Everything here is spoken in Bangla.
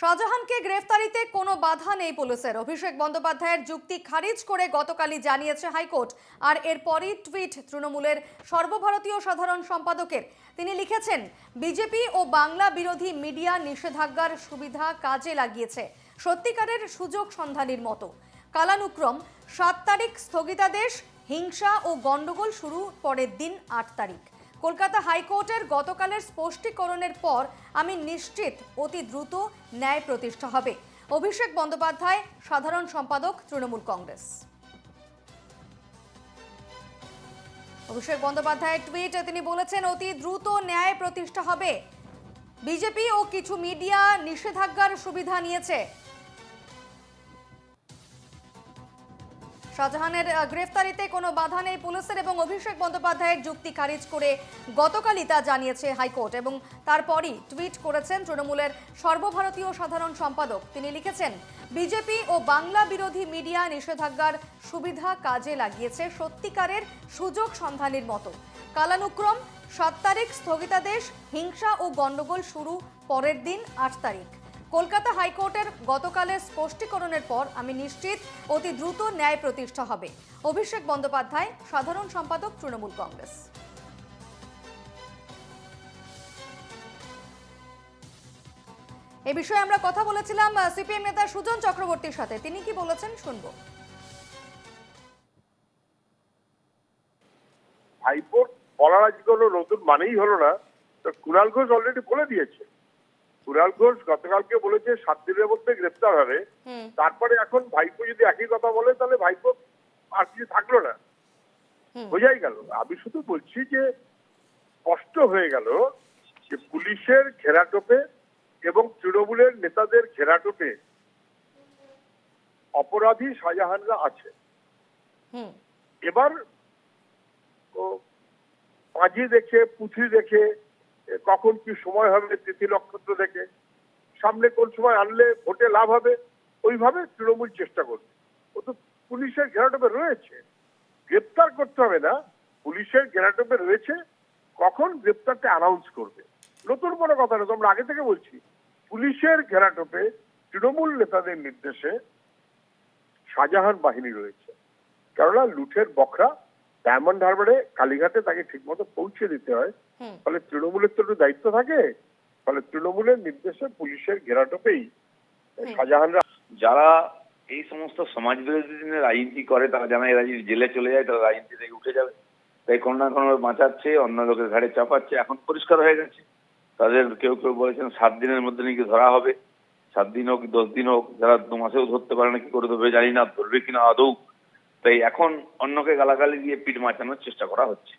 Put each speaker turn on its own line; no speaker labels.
শাহজাহানকে গ্রেফতারিতে কোনো বাধা নেই পুলিশের। অভিষেক বন্দ্যোপাধ্যায়ের যুক্তি খারিজ করে গতকালই জানিয়েছে হাইকোর্ট। আর এরপরই টুইট তৃণমূলের সর্বভারতীয় সাধারণ সম্পাদকের। তিনি লিখেছেন, বিজেপি ও বাংলা বিরোধী মিডিয়া নিষেধাজ্ঞার সুবিধা কাজে লাগিয়েছে। সত্যিকারের সুযোগ সন্ধানীর মতো। কালানুক্রম, সাত তারিখ স্থগিতাদেশ, হিংসা ও গণ্ডগোল শুরু পরের দিন আট তারিখ। কলকাতা হাইকোর্টের গতকালের স্পষ্টীকরণের পর আমি নিশ্চিত অতি দ্রুত ন্যায় প্রতিষ্ঠা হবে। অভিষেক বন্দ্যোপাধ্যায়, সাধারণ সম্পাদক, তৃণমূল কংগ্রেস। অভিষেক বন্দ্যোপাধ্যায়ের টুইটে, তিনি বলেছেন, অতি দ্রুত ন্যায় প্রতিষ্ঠা হবে। বিজেপি ও কিছু মিডিয়া নিষেধাজ্ঞার সুবিধা নিয়েছে। শাহজাহানের গ্রেফতারিতে কোনো বাধা নেই পুলিশের এবং অভিষেক বন্দ্যোপাধ্যায়ের যুক্তি খারিজ করে গতকালই তা জানিয়েছে হাইকোর্ট এবং তারপরই টুইট করেছেন তৃণমূলের সর্বভারতীয় সাধারণ সম্পাদক। তিনি লিখেছেন, বিজেপি ও বাংলা বিরোধী মিডিয়া নিষেধাজ্ঞার সুবিধা কাজে লাগিয়েছে সত্যিকারের সুযোগ সন্ধানের মতো। কালানুক্রম, সাত তারিখ স্থগিতাদেশ, হিংসা ও গণ্ডগোল শুরু, পরের দিন আট তারিখ। কলকাতা হাইকোর্টের গতকালের স্পষ্টীকরণের পর আমি নিশ্চিত অতি দ্রুত ন্যায় প্রতিষ্ঠা হবে। অভিষেক বন্দ্যোপাধ্যায়, সাধারণ সম্পাদক, তৃণমূল কংগ্রেস। এ বিষয়ে আমরা কথা বলেছিলাম সিপিএম নেতা সুজন চক্রবর্তীর সাথে। তিনি কি বলেছেন শুনব।
হাইকোর্ট বলার আজকে নতুন মানেই হলো না। তো ঘোষ অলরেডি বলে দিয়েছে। কুণাল ঘোষ গতকালকে বলেছে সাত দিনের মধ্যে গ্রেপ্তার হবে। তারপরে এখন ভাইপো যদি একই কথা বলে তাহলে ভাইপো আর কিছু থাকল না। বোঝাই গেল। আমি শুধু বলছি যে স্পষ্ট হয়ে গেল যে পুলিশের ঘেরাটোপে এবং তৃণমূলের নেতাদের ঘেরাটোপে অপরাধী শাহজাহানরা আছে।
হুম।
এবার ও পাঁজি দেখে পুঁথি দেখে কখন কি সময় হবে তিথি নক্ষত্র দেখে। সামনে কোন সময় আনলে ভোটে লাভ হবে, ওইভাবে তৃণমূল চেষ্টা করবে ও তো পুলিশের ঘেরাটোপে রয়েছে। গ্রেপ্তার করতে হবে না, পুলিশের ঘেরাটোপে রয়েছে। কখন গ্রেপ্তারটা অ্যানাউন্স করবে? নতুন কোনো কথা না তোমরা আগে থেকে বলছি, পুলিশের ঘেরাটোপে তৃণমূল নেতাদের নির্দেশে শাহজাহান বাহিনী রয়েছে। কেননা লুঠের বখরা, ডায়মন্ড হারবারে, কালীঘাটে তাকে ঠিকমতো পৌঁছে দিতে হয়। ফলে তৃণমূলের তো একটু দায়িত্ব থাকে ফলে তৃণমূলের নির্দেশে পুলিশের ঘেরাটোপেই শাহজাহানরা
যারা এই সমস্ত সমাজ বিরোধী রাজনীতি করে তারা জানে এরা যদি জেলে চলে যায় তারা রাজনীতি থেকে উঠে যাবে। তাই কোনো না কোনো বাঁচাচ্ছে অন্য লোকের ঘাড়ে চাপাচ্ছে এখন পরিষ্কার হয়ে গেছে। তাদের কেউ কেউ বলেছেন সাত দিনের মধ্যে নাকি ধরা হবে। সাত দিন হোক দশ দিন হোক যারা দু মাসেও ধরতে পারে না কি করে ধরবে জানি না ধরবে কিনা আদৌ। তাই এখন অন্যকে গালাগালি দিয়ে পিঠ মাচানোর চেষ্টা করা হচ্ছে।